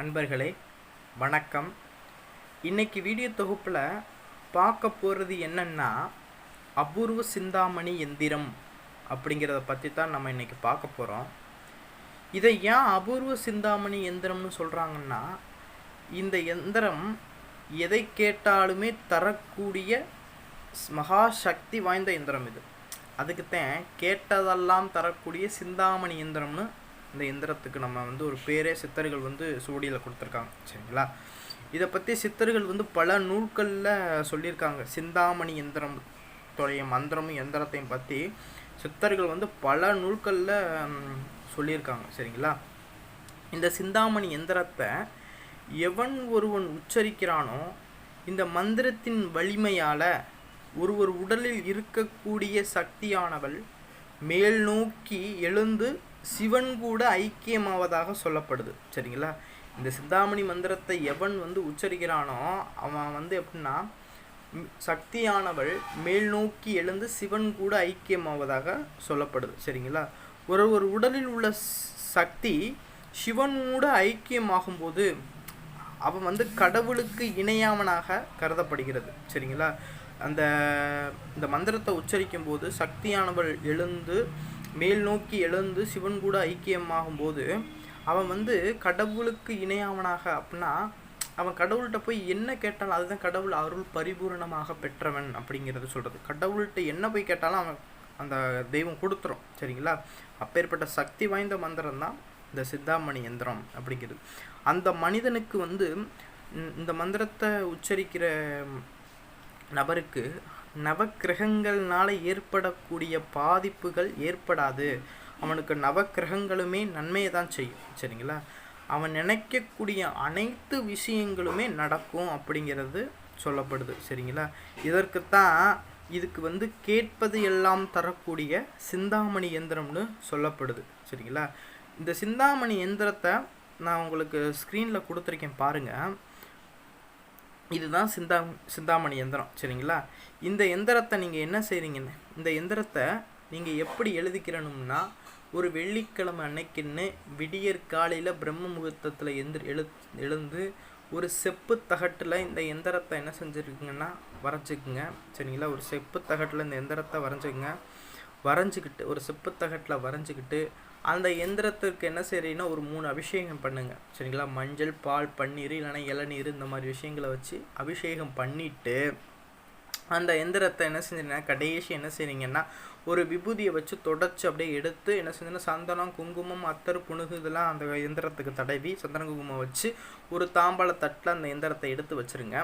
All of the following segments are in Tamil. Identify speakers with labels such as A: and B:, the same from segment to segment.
A: அன்பர்களே வணக்கம். இன்னைக்கு வீடியோ தொகுப்பில் பார்க்க போகிறது என்னென்னா அபூர்வ சிந்தாமணி எந்திரம் அப்படிங்கிறத பற்றி தான் நம்ம இன்றைக்கி பார்க்க போகிறோம் இதை ஏன் அபூர்வ சிந்தாமணி எந்திரம்னு சொல்கிறாங்கன்னா இந்த எந்திரம் எதை கேட்டாலுமே தரக்கூடிய மகா சக்தி வாய்ந்த எந்திரம் இது. அதுக்குத்தான் கேட்டதெல்லாம் தரக்கூடிய சிந்தாமணி எந்திரம்னு இந்த எந்திரத்துக்கு நம்ம வந்து ஒரு பேரே சித்தர்கள் வந்து சுவடியில் கொடுத்துருக்காங்க. சரிங்களா? இதை பற்றி சித்தர்கள் வந்து பல நூல்களில் சொல்லியிருக்காங்க. சிந்தாமணி எந்திரம் தொடைய மந்திரமும் எந்திரத்தையும் பற்றி சித்தர்கள் வந்து பல நூல்களில் சொல்லியிருக்காங்க. சரிங்களா? இந்த சிந்தாமணி எந்திரத்தை எவன் ஒருவன் உச்சரிக்கிறானோ இந்த மந்திரத்தின் வலிமையால் ஒருவர் உடலில் இருக்கக்கூடிய சக்தியானவள் மேல் நோக்கி எழுந்து சிவன் கூட ஐக்கியமாவதாக சொல்லப்படுது. சரிங்களா? இந்த சிந்தாமணி மந்திரத்தை எவன் வந்து உச்சரிக்கிறானோ அவன் வந்து எப்படின்னா சக்தியானவள் மேல் நோக்கி எழுந்து சிவன் கூட ஐக்கியமாவதாக சொல்லப்படுது. சரிங்களா? ஒரு ஒரு உடலில் உள்ள சக்தி சிவனோட ஐக்கியமாகும்போது அவன் வந்து கடவுளுக்கு இணையாமனாக கருதப்படுகிறது. சரிங்களா? அந்த இந்த மந்திரத்தை உச்சரிக்கும் போது சக்தியானவள் எழுந்து மேல் நோக்கி எழுந்து சிவன் கூட ஐக்கியமாகும் போது அவன் வந்து கடவுளுக்கு இணையாவனாக அப்படின்னா அவன் கடவுள்கிட்ட போய் என்ன கேட்டாலும் அதுதான் கடவுள் அருள் பரிபூரணமாக பெற்றவன் அப்படிங்கிறது சொல்கிறது கடவுள்கிட்ட என்ன போய் கேட்டாலும் அவன் அந்த தெய்வம் கொடுத்துரும் சரிங்களா? அப்பேற்பட்ட சக்தி வாய்ந்த மந்திரம் தான் இந்த சித்தாமணி எந்திரம் அப்படிங்கிறது. அந்த மனிதனுக்கு வந்து இந்த மந்திரத்தை உச்சரிக்கிற நபருக்கு நவக்கிரகங்கள்னால ஏற்படக்கூடிய பாதிப்புகள் ஏற்படாது. அவனுக்கு நவக்கிரகங்களுமே நன்மையை தான் செய்யும். சரிங்களா? அவன் நினைக்கக்கூடிய அனைத்து விஷயங்களுமே நடக்கும் அப்படிங்கிறது சொல்லப்படுது. சரிங்களா? இதற்குத்தான் இதுக்கு வந்து கேட்பது எல்லாம் தரக்கூடிய சிந்தாமணி எந்திரம்னு சொல்லப்படுது. சரிங்களா? இந்த சிந்தாமணி எந்திரத்தை நான் உங்களுக்கு ஸ்க்ரீனில் கொடுத்துருக்கேன் பாருங்கள் இதுதான் சிந்தா சிந்தாமணி எந்திரம் சரிங்களா? இந்த எந்திரத்தை நீங்கள் என்ன செய்கிறீங்கன்னு இந்த எந்திரத்தை நீங்கள் எப்படி எழுதிக்கிறணும்னா ஒரு வெள்ளிக்கிழமை அன்னைக்குன்னு விடியற் காலையில் பிரம்ம முகூர்த்தத்தில் எந்திர எழு எழுந்து ஒரு செப்பு தகட்டில் இந்த எந்திரத்தை என்ன செஞ்சுருக்குங்கன்னா வரைஞ்சிக்குங்க சரிங்களா? ஒரு செப்பு தகட்டில் இந்த எந்திரத்தை வரைஞ்சிக்குங்க. வரைஞ்சிக்கிட்டு ஒரு செப்பு தகட்டில் வரைஞ்சிக்கிட்டு அந்த எந்திரத்திற்கு என்ன செய்கிறீங்கன்னா ஒரு மூணு அபிஷேகம் பண்ணுங்க. சரிங்களா? மஞ்சள் பால் பன்னீர் இல்லைன்னா இளநீர் இந்த மாதிரி விஷயங்களை வச்சு அபிஷேகம் பண்ணிவிட்டு அந்த எந்திரத்தை என்ன செஞ்சீங்கன்னா கடைசி என்ன செய்றீங்கன்னா ஒரு விபூதியை வச்சு தொடச்சி அப்படியே எடுத்து என்ன செஞ்சோன்னா சந்தனம் குங்குமம் அத்தர் புணுகு இதெல்லாம் அந்த எந்திரத்துக்கு தடவி சந்தன குங்குமம் வச்சு ஒரு தாம்பாள தட்டில் அந்த எந்திரத்தை எடுத்து வச்சிருங்க.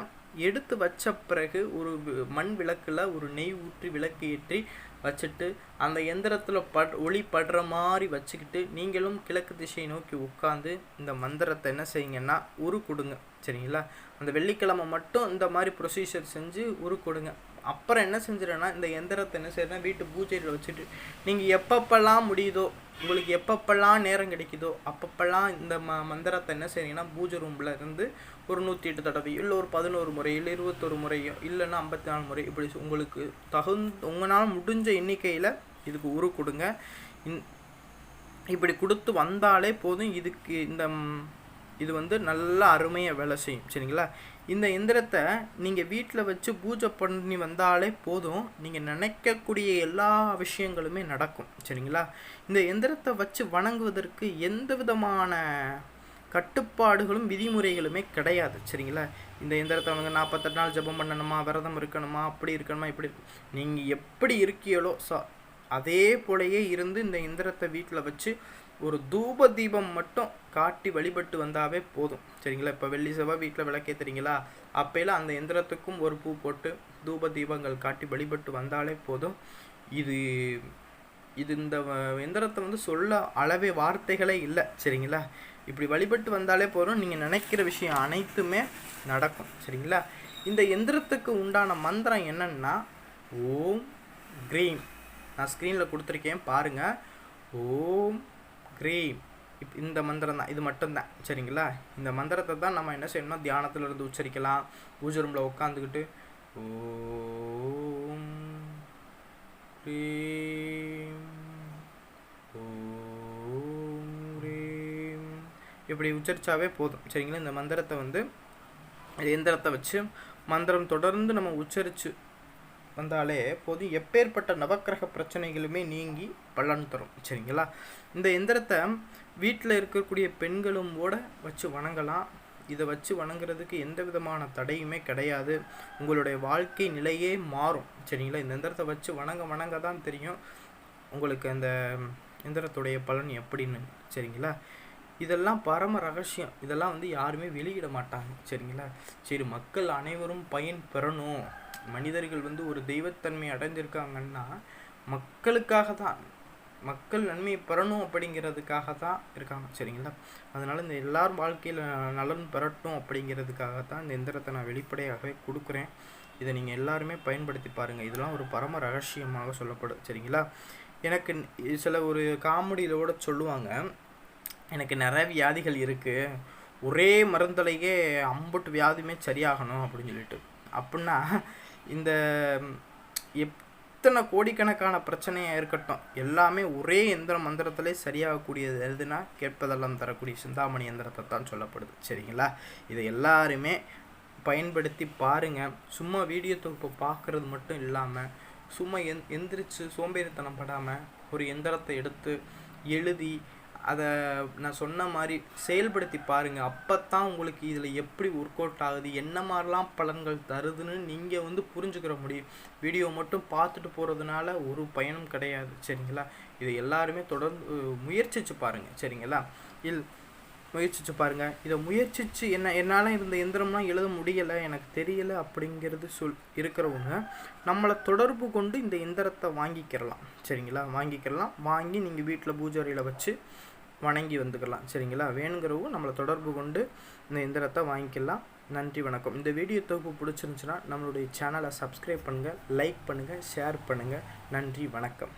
A: எடுத்து வச்ச பிறகு ஒரு மண் விளக்கில் ஒரு நெய் ஊற்றி விளக்கு ஏற்றி வச்சுட்டு அந்த எந்திரத்தில் பட் ஒளி படுற மாதிரி வச்சுக்கிட்டு நீங்களும் கிழக்கு திசையை நோக்கி உட்காந்து இந்த மந்திரத்தை என்ன செய்யுங்கன்னா உரு கொடுங்க. சரிங்களா? அந்த வெள்ளிக்கிழமை மட்டும் இந்த மாதிரி ப்ரொசீஜர் செஞ்சு உரு கொடுங்க. அப்புறம் என்ன செஞ்சிடனா இந்த எந்திரத்தை என்ன செய்யறேன்னா வீட்டு பூஜையில் வச்சுட்டு நீங்கள் எப்பப்பெல்லாம் முடியுதோ உங்களுக்கு எப்பப்பெல்லாம் நேரம் கிடைக்குதோ அப்பப்பெல்லாம் இந்த ம மந்திரத்தை என்ன செய்றீங்கன்னா பூஜை ரூமில் இருந்து ஒரு நூற்றி எட்டு தடவை இல்லை ஒரு பதினோரு முறை இல்லை இருபத்தொரு முறையோ இல்லைன்னா ஐம்பத்தி நாலு முறை இப்படி உங்களுக்கு தகுந்த உங்களால் முடிஞ்ச எண்ணிக்கையில் இதுக்கு உரு கொடுங்க. இன் இப்படி கொடுத்து வந்தாலே போதும் இதுக்கு இந்த இது வந்து நல்லா அருமையாக வேலை செய்யும். சரிங்களா? இந்த எந்திரத்தை நீங்கள் வீட்டில் வச்சு பூஜை பண்ணி வந்தாலே போதும். நீங்கள் நினைக்கக்கூடிய எல்லா விஷயங்களுமே நடக்கும். சரிங்களா? இந்த எந்திரத்தை வச்சு வணங்குவதற்கு எந்த விதமான கட்டுப்பாடுகளும் விதிமுறைகளுமே கிடையாது. சரிங்களா? இந்த எந்திரத்தை வணங்க நாற்பத்தெட்டு நாள் ஜெபம் பண்ணணுமா? விரதம் இருக்கணுமா? அப்படி இருக்கணுமா? இப்படி நீங்கள் எப்படி இருக்கீங்களோ ச அதே போலயே இருந்து இந்த எந்திரத்தை வீட்டில் வச்சு ஒரு தூப தீபம் மட்டும் காட்டி வழிபட்டு வந்தாவே போதும். சரிங்களா? இப்போ வெள்ளி செவ்வாய் வீட்டில் விளக்கேத்துறீங்களா அப்பையில அந்த எந்திரத்துக்கும் ஒரு பூ போட்டு தூப தீபங்கள் காட்டி வழிபட்டு வந்தாலே போதும். இது இது இந்த எந்திரத்தை வந்து சொல்ல அளவே வார்த்தைகளே இல்லை. சரிங்களா? இப்படி வழிபட்டு வந்தாலே போதும். நீங்கள் நினைக்கிற விஷயம் அனைத்துமே நடக்கும். சரிங்களா? இந்த எந்திரத்துக்கு உண்டான மந்திரம் என்னன்னா ஓம் க்ரீம். நான் ஸ்க்ரீனில் கொடுத்துருக்கேன். பாருங்கள் ஓம் க்ரீம் இப் இந்த மந்திரம் தான் இது மட்டும்தான். சரிங்களா? இந்த மந்திரத்தை தான் நம்ம என்ன செய்யணும்னா தியானத்தில் இருந்து உச்சரிக்கலாம். பூஜை ரூமில் உட்காந்துக்கிட்டு ஓம் க்ரீம் ஓம் க்ரீம் இப்படி உச்சரித்தாவே போதும். சரிங்களா? இந்த மந்திரத்தை வந்து இயந்திரத்தை எந்திரத்தை வச்சு மந்திரம் தொடர்ந்து நம்ம உச்சரித்து வந்தாலே போது எப்பேற்பட்ட நவக்கிரக பிரச்சனைகளுமே நீங்கி பலன் தரும். சரிங்களா? இந்த எந்திரத்தை வீட்டில் இருக்கக்கூடிய பெண்களும் கூட வச்சு வணங்கலாம். இதை வச்சு வணங்குறதுக்கு எந்த விதமான தடையுமே கிடையாது. உங்களுடைய வாழ்க்கை நிலையே மாறும். சரிங்களா? இந்த எந்திரத்தை வச்சு வணங்க வணங்க தான் தெரியும். உங்களுக்கு அந்த எந்திரத்துடைய பலன் எப்படின்னு. சரிங்களா? இதெல்லாம் பரம ரகசியம். இதெல்லாம் வந்து யாருமே வெளியிட மாட்டாங்க. சரிங்களா? சரி மக்கள் அனைவரும் பயன் பெறணும். மனிதர்கள் வந்து ஒரு தெய்வத்தன்மை அடைஞ்சிருக்காங்கன்னா மக்களுக்காக தான் மக்கள் நன்மையை பெறணும் அப்படிங்கிறதுக்காக தான் இருக்காங்க. சரிங்களா? அதனால் இந்த எல்லார் வாழ்க்கையில் நலன் பெறட்டும் அப்படிங்கிறதுக்காக தான் இந்த எந்திரத்தை நான் வெளிப்படையாகவே கொடுக்குறேன். இதை நீங்கள் எல்லாருமே பயன்படுத்தி பாருங்கள் இதெல்லாம் ஒரு பரம ரகசியமாக சொல்லப்படும். சரிங்களா? எனக்கு சில ஒரு காமெடியில் கூட சொல்லுவாங்க எனக்கு நிறைய வியாதிகள் இருக்குது ஒரே மருந்தலையே அம்புட்டு வியாதியுமே சரியாகணும் அப்படின்னு சொல்லிட்டு. அப்படின்னா இந்த எத்தனை கோடிக்கணக்கான பிரச்சனையாக இருக்கட்டும் எல்லாமே ஒரே எந்திர மந்திரத்திலே சரியாகக்கூடியது எதுனா கேட்பதெல்லாம் தரக்கூடிய சிந்தாமணி எந்திரத்தை தான் சொல்லப்படுது. சரிங்களா? இதை எல்லாருமே பயன்படுத்தி பாருங்கள் சும்மா வீடியோ தொகுப்பை பார்க்குறது மட்டும் இல்லாமல் சும்மா எந் எந்திரிச்சு சோம்பேறித்தனம் படாமல் ஒரு எந்திரத்தை எடுத்து எழுதி அதை நான் சொன்ன மாதிரி செயல்படுத்தி பாருங்கள் அப்போ தான் உங்களுக்கு இதில் எப்படி ஒர்க் அவுட் ஆகுது என்ன மாதிரிலாம் பலன்கள் தருதுன்னு நீங்கள் வந்து புரிஞ்சுக்கிற முடியும். வீடியோ மட்டும் பார்த்துட்டு போகிறதுனால ஒரு பயனும் கிடையாது. சரிங்களா? இதை எல்லாருமே தொடர்ந்து முயற்சித்து பாருங்கள் சரிங்களா? இல் முயற்சிச்சு பாருங்கள் இதை முயற்சித்து என்ன என்னால் இந்த எந்திரம்லாம் எழுத முடியலை எனக்கு தெரியலை அப்படிங்கிறது சொல் இருக்கிறவங்க நம்மளை தொடர்பு கொண்டு இந்த எந்திரத்தை வாங்கிக்கிறலாம். சரிங்களா? வாங்கிக்கிறலாம். வாங்கி நீங்கள் வீட்டில் பூஜாரியில் வச்சு வணங்கி வந்துக்கலாம். சரிங்களா? வேணுங்கிறவங்க நம்மளை தொடர்பு கொண்டு இந்த எந்திரத்தை வாங்கிக்கலாம். நன்றி வணக்கம். இந்த வீடியோ தொகுப்பு பிடிச்சிருந்துச்சுன்னா நம்மளுடைய சேனலை சப்ஸ்கிரைப் பண்ணுங்கள் லைக் பண்ணுங்கள் ஷேர் பண்ணுங்கள் நன்றி வணக்கம்.